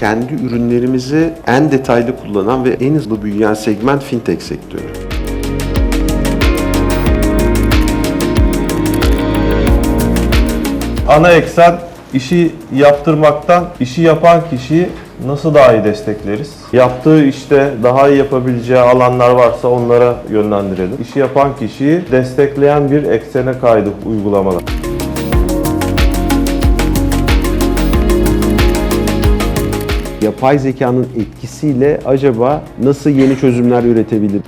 kendi ürünlerimizi en detaylı kullanan ve en hızlı büyüyen segment fintech sektörü. Ana eksen işi yaptırmaktan işi yapan kişiyi nasıl daha iyi destekleriz? Yaptığı işte daha iyi yapabileceği alanlar varsa onlara yönlendirelim. İşi yapan kişiyi destekleyen bir eksene kaydı uygulamalar. Yapay zekanın etkisiyle acaba nasıl yeni çözümler üretebilir?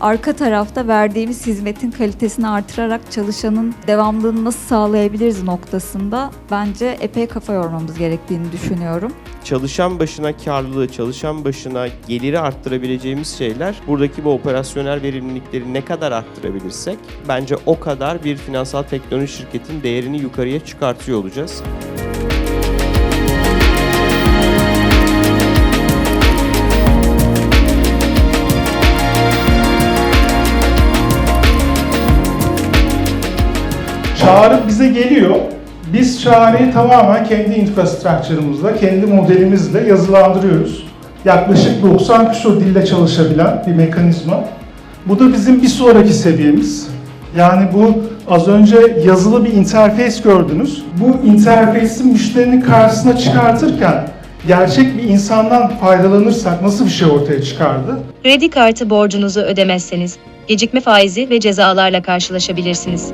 Arka tarafta verdiğimiz hizmetin kalitesini artırarak çalışanın devamlılığını nasıl sağlayabiliriz noktasında bence epey kafa yormamız gerektiğini düşünüyorum. çalışan başına karlılığı, çalışan başına geliri arttırabileceğimiz şeyler buradaki bu operasyonel verimlilikleri ne kadar arttırabilirsek bence o kadar bir finansal teknoloji şirketin değerini yukarıya çıkartıyor olacağız. Çağrı bize geliyor. Biz çağrıyı tamamen kendi infrastructure'ımızla, kendi modelimizle yazılandırıyoruz. Yaklaşık 90 küsur dilde çalışabilen bir mekanizma. Bu da bizim bir sonraki seviyemiz. Yani bu az önce yazılı bir interface gördünüz. Bu interface'i müşterinin karşısına çıkartırken gerçek bir insandan faydalanırsak nasıl bir şey ortaya çıkardı? Kredi kartı borcunuzu ödemezseniz gecikme faizi ve cezalarla karşılaşabilirsiniz.